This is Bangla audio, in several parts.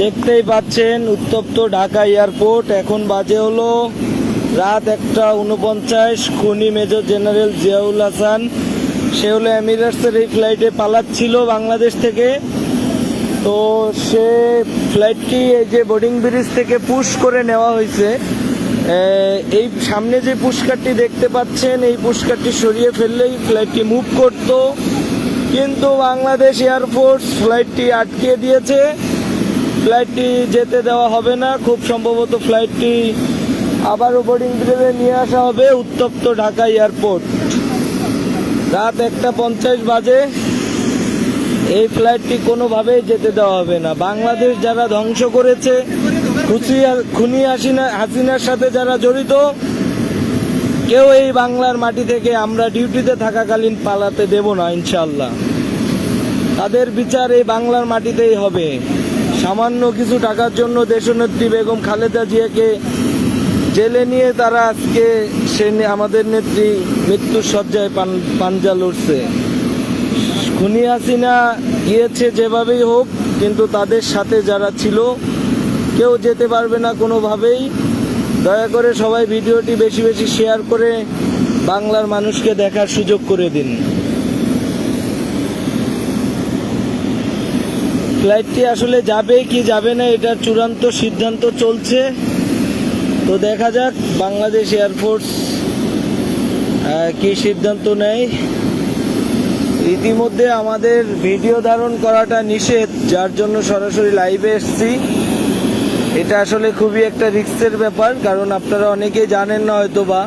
দেখতেই পাচ্ছেন উত্তপ্ত ঢাকা এয়ারপোর্ট। এখন বাজে হলো রাত একটা উনপঞ্চাশ, খুনি মেজর জেনারেল জিয়াউল হাসান। সে হলো এমিরেটসের এই ফ্লাইটে পালাচ্ছিল বাংলাদেশ থেকে। তো সে ফ্লাইটটি এই যে বোর্ডিং ব্রিজ থেকে পুশ করে নেওয়া হয়েছে। এই সামনে যে পুষ্কারটি দেখতে পাচ্ছেন, এই পুষ্কারটি সরিয়ে ফেললেই ফ্লাইটটি মুভ করত। কিন্তু বাংলাদেশ এয়ারফোর্স ফ্লাইটটি আটকে দিয়েছে। ফ্লাইটটি যেতে দেওয়া হবে না। খুব সম্ভবত ফ্লাইটটি আবারও বোর্ডিং ব্রিজে নিয়ে আসা হবে, উত্তপ্ত ঢাকা এয়ারপোর্ট। রাত একটা পঞ্চাশ বাজে। এই ফ্লাইটটি কোনোভাবেই যেতে দেওয়া হবে না। বাংলাদেশ যারা ধ্বংস করেছে খুনি হাসিনা হাসিনার সাথে যারা জড়িত, কেউ এই বাংলার মাটি থেকে আমরা ডিউটিতে থাকাকালীন পালাতে দেব না ইনশাল্লাহ তাদের বিচার এই বাংলার মাটিতেই হবে। সামান্য কিছু টাকার জন্য দেশনেত্রী বেগম খালেদা জিয়াকে জেলে নিয়ে তারা আজকে সে আমাদের নেত্রী মৃত্যুর শয্যায় পান- পাঞ্জা লড়ছে খুনি হাসিনা গিয়েছে যেভাবেই হোক, কিন্তু তাদের সাথে যারা ছিল, কেউ যেতে পারবে না কোনোভাবেই। দয়া করে সবাই ভিডিওটি বেশি বেশি শেয়ার করে বাংলার মানুষকে দেখার সুযোগ করে দিন। ফ্লাইটটি আসলে যাবে কি যাবে না, এটার চূড়ান্ত সিদ্ধান্ত চলছে। তো দেখা যাক, বাংলাদেশ এয়ারফোর্স কি সিদ্ধান্ত নেয়। ইতিমধ্যে আমাদের ভিডিও ধারণ করাটা নিষেধ, যার জন্য সরাসরি লাইভে এসেছি। এটা আসলে খুবই একটা রিস্কের ব্যাপার, কারণ আপনারা অনেকেই জানেন না হয়তো বা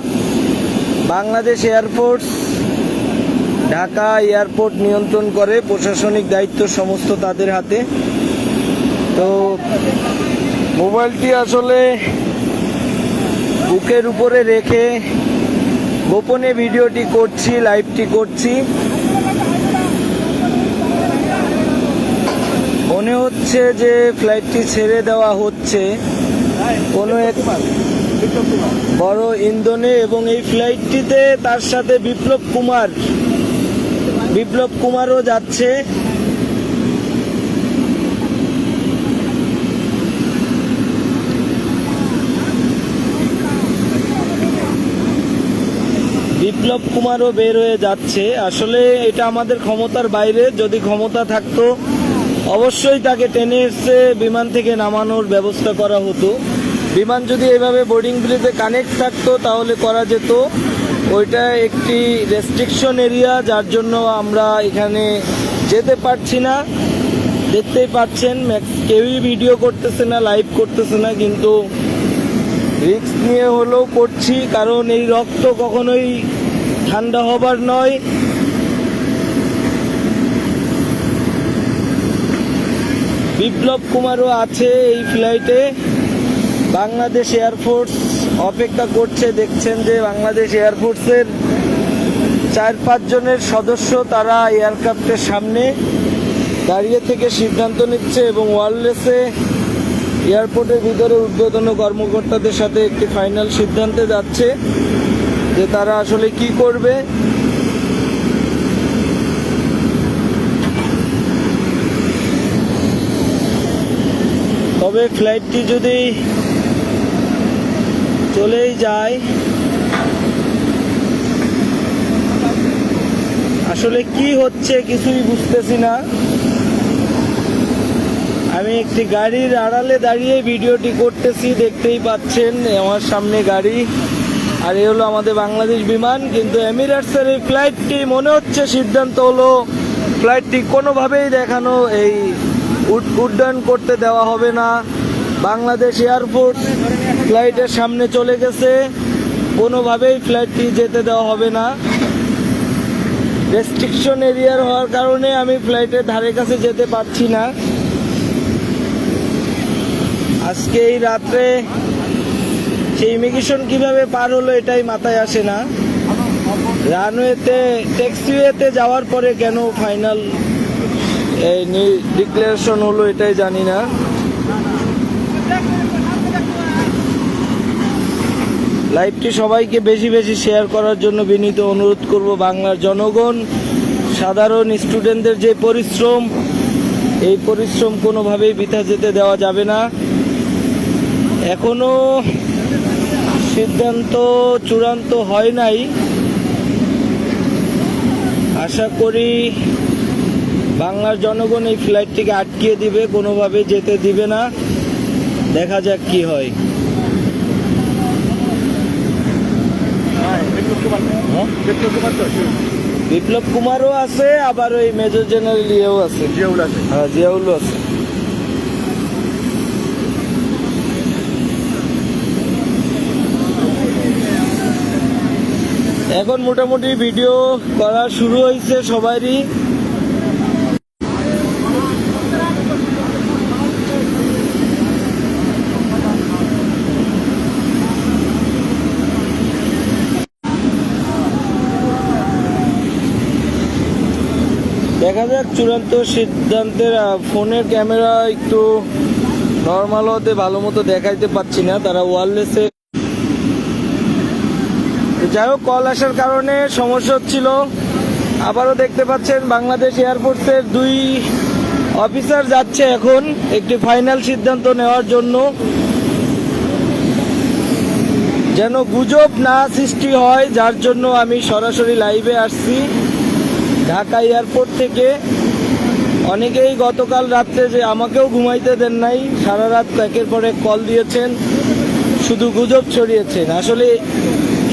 বাংলাদেশ এয়ারফোর্স ঢাকা এয়ারপোর্ট নিয়ন্ত্রণ করে, প্রশাসনিক দায়িত্ব সমস্ত তাদের হাতে। তো মোবাইলটি আসলে বুকের উপরে রেখে গোপনে ভিডিওটি করছি, লাইভটি করছি। মনে হচ্ছে যে ফ্লাইটটি ছেড়ে দেওয়া হচ্ছে। কোনো এক বড় ইন্ধনে এবং এই ফ্লাইটটিতে তার সাথে বিপ্লব কুমার বিপ্লব কুমারও যাচ্ছে। বিপ্লব কুমারও বের হয়ে যাচ্ছে। আসলে এটা আমাদের ক্ষমতার বাইরে, যদি ক্ষমতা থাকতো, অবশ্যই তাকে টেনে এসে বিমান থেকে নামানোর ব্যবস্থা করা হতো। বিমান যদি এভাবে বোর্ডিং ব্রিজে কানেক্ট থাকতো, তাহলে করা যেত। ওইটা একটি রেস্ট্রিকশন এরিয়া যার জন্য আমরা এখানে যেতে পারছি না। দেখতেই পাচ্ছেন কেউই ভিডিও করতেছে না লাইভ করতেছে না, কিন্তু রিস্ক নিয়ে হলেও করছি, কারণ এই রক্ত কখনোই ঠান্ডা হবার নয়। বিপ্লব কুমারও আছে এই ফ্লাইটে বাংলাদেশ এয়ারফোর্স অপেক্ষা করছে, দেখছেন যে বাংলাদেশ এয়ারফোর্সের চার, পাঁচ জনের সদস্য তারা এয়ারক্রাফটের সামনে দাঁড়িয়ে থেকে সিদ্ধান্ত নিচ্ছে এবং ওয়ারলেসে এয়ারপোর্টের ভিতরে ঊর্ধ্বতন কর্মকর্তাদের সাথে একটি ফাইনাল সিদ্ধান্তে যাচ্ছে যে তারা আসলে কি করবে। তবে ফ্লাইটটি যদি চলেই যায়। আসলে কি হচ্ছে কিছুই বুঝতেছি না। আমি একটি গাড়ির আড়ালে দাঁড়িয়ে ভিডিওটি করতেছি, দেখতেই পাচ্ছেন আমার সামনে গাড়ি। আর এ হলো আমাদের বাংলাদেশ বিমান, কিন্তু এমিরেটসের এই ফ্লাইটটি মনে হচ্ছে সিদ্ধান্ত হলো ফ্লাইটটি কোনোভাবেই দেখানো, এই উড- উড্ডয়ন করতে দেওয়া হবে না। বাংলাদেশ এয়ারপোর্ট ফ্লাইটের সামনে চলে গেছে। কোনোভাবেই ফ্লাইটটি যেতে দেওয়া হবে না। রেস্ট্রিকশন এরিয়ার হওয়ার কারণে আমি ফ্লাইটের ধারে কাছে যেতে পারছি না। আজকে এই রাত্রে সেই ইমিগ্রেশন কীভাবে পার হলো এটাই মাথায় আসে না। রানওয়েতে, ট্যাক্সিওয়েতে যাওয়ার পরে কেন ফাইনাল ডিক্লারেশন হলো এটাই জানি না। লাইভটি সবাইকে বেশি বেশি শেয়ার করার জন্য বিনীত অনুরোধ করব বাংলার জনগণ, সাধারণ স্টুডেন্টদের যে পরিশ্রম, এই পরিশ্রম কোনোভাবেই বৃথা যেতে দেওয়া যাবে না। এখনও সিদ্ধান্ত চূড়ান্ত হয় নাই। আশা করি বাংলার জনগণ এই ফ্লাইটটিকে আটকিয়ে দিবে কোনোভাবে যেতে দিবে না। দেখা যাক কি হয়? বিপ্লব কুমারও আছে, আবার ওই মেজর জেনারেল ইয়েও আছে। হ্যাঁ জিয়াউলও আছে। এখন মোটামুটি ভিডিও করা শুরু হয়েছে সবারই। দেখা যাক চূড়ান্ত সিদ্ধান্তের ফোনের ক্যামেরা একটু নর্মাল হতে ভালো মতো দেখাইতে পাচ্ছি না, তারা ওয়ারলেসে যাই হোক কল আসার কারণে সমস্যা হচ্ছিল। আবারও দেখতে পাচ্ছেন বাংলাদেশ এয়ারফোর্সের দুই অফিসার যাচ্ছে এখন একটি ফাইনাল সিদ্ধান্ত নেওয়ার জন্য। যেন গুজব না সৃষ্টি হয়, যার জন্য আমি সরাসরি লাইভে আসছি। ঢাকা এয়ারপোর্ট থেকে অনেকেই গতকাল রাত্রে যে আমাকেও ঘুমাইতে দেন নাই, সারা রাত একের পরে কল দিয়েছেন, শুধু গুজব ছড়িয়েছেন। আসলে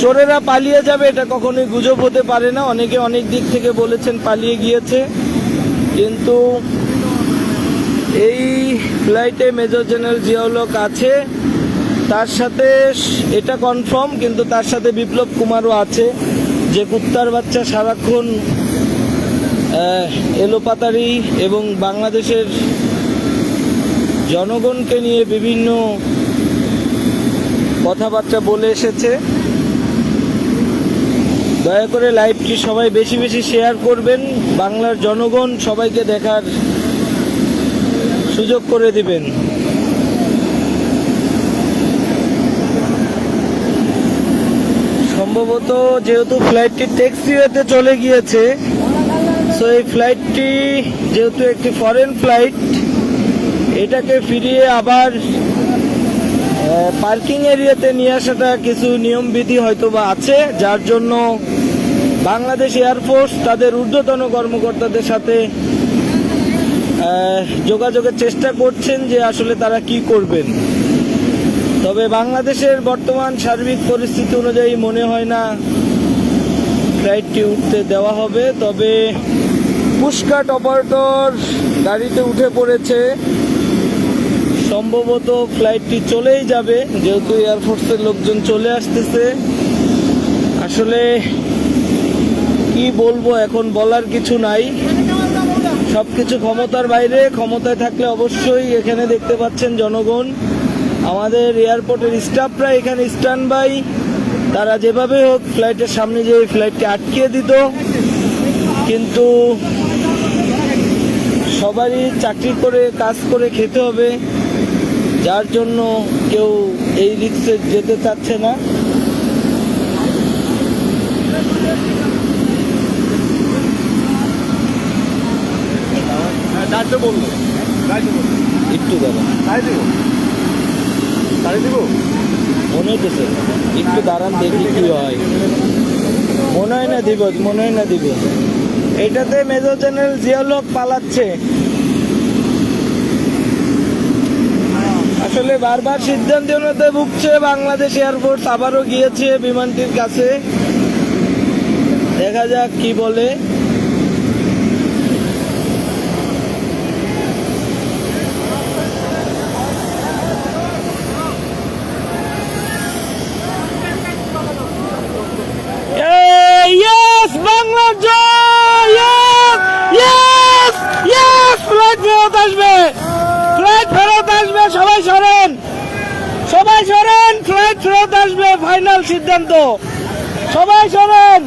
চোরেরা পালিয়ে যাবে এটা কখনোই গুজব হতে পারে না। অনেকে অনেক দিক থেকে বলেছেন পালিয়ে গিয়েছে। কিন্তু এই ফ্লাইটে মেজর জেনারেল জিয়াউলক আছে। তার সাথে এটা কনফার্ম, কিন্তু তার সাথে বিপ্লব কুমারও আছে। যে কুত্তার বাচ্চা সারাক্ষণ এলোপাতারি এবং বাংলাদেশের জনগণকে নিয়ে বিভিন্ন কথাবার্তা বলে এসেছে। দয়া করে লাইভটি সবাই বেশি বেশি শেয়ার করবেন, বাংলার জনগণ সবাইকে দেখার সুযোগ করে দিবেন। সম্ভবত যেহেতু ফ্লাইটটি ট্যাক্সিওয়েতে চলে গিয়েছে সো এই ফ্লাইটটি যেহেতু একটি ফরেন ফ্লাইট এটাকে ফিরিয়ে আবার পার্কিং এরিয়াতে নিয়ে আসাটা কিছু নিয়মবিধি হয়তো বা আছে, যার জন্য বাংলাদেশ এয়ারফোর্স তাদের ঊর্ধ্বতন কর্মকর্তাদের সাথে যোগাযোগের চেষ্টা করছেন যে আসলে তারা কি করবেন। তবে বাংলাদেশের বর্তমান সার্বিক পরিস্থিতি অনুযায়ী মনে হয় না ফ্লাইটটি উঠতে দেওয়া হবে, তবে পুষ্কাট অপারেটর গাড়িতে উঠে পড়েছে। সম্ভবত ফ্লাইটটি চলেই যাবে, যেহেতু এয়ারফোর্সের লোকজন চলে আসতেছে। আসলে কি বলব, এখন বলার কিছু নাই। সব কিছু ক্ষমতার বাইরে, ক্ষমতায় থাকলে অবশ্যই এখানে দেখতে পাচ্ছেন জনগণ। আমাদের এয়ারপোর্টের স্টাফরা এখানে স্ট্যান্ড বাই তারা যেভাবে হোক ফ্লাইটের সামনে যে ফ্লাইটটি আটকিয়ে দিত। কিন্তু সবারই চাকরি করে কাজ করে খেতে হবে। যার জন্য কেউ এই রিক্সে যেতে চাচ্ছে না। একটু দাঁড়িয়ে দেবো। মনে একটু দাঁড়ান দেখি কি হয়। মনে হয় না দিব মনে হয় না দিব এটাতে মেজর জেনারেল লোক পালাচ্ছে। আসলে বারবার সিদ্ধান্ত নিতে ভুগছে বাংলাদেশ এয়ারফোর্স, আবারও গিয়েছে বিমানটির কাছে। দেখা যাক কি বলে ইয়েস বাংলা জয় ইয়েস ইয়েস ফ্লাইট ফেরত আসবে ফ্লাইট আসবে, সবাই সরেন। সবাই সরেন আসবে ফাইনাল সিদ্ধান্ত। সবাই সরেন।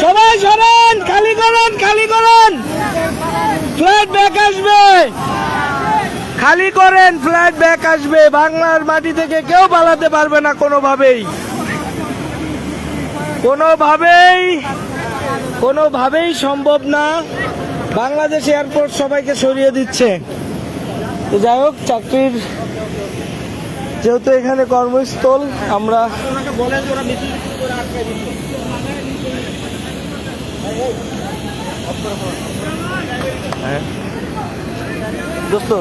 সবাই সরেন, খালি করেন খালি করেন। ফ্লাইট ব্যাক আসবে। খালি করেন ফ্লাইট ব্যাক আসবে। বাংলার মাটি থেকে কেউ পালাতে পারবে না কোনোভাবেই। কোনোভাবেই কোনোভাবেই সম্ভব না। বাংলাদেশ এয়ারপোর্ট সবাইকে সরিয়ে দিচ্ছে। যাই হোক চাকরির যেহেতু এখানে কর্মস্থল আমরা হ্যাঁ। দোস্ত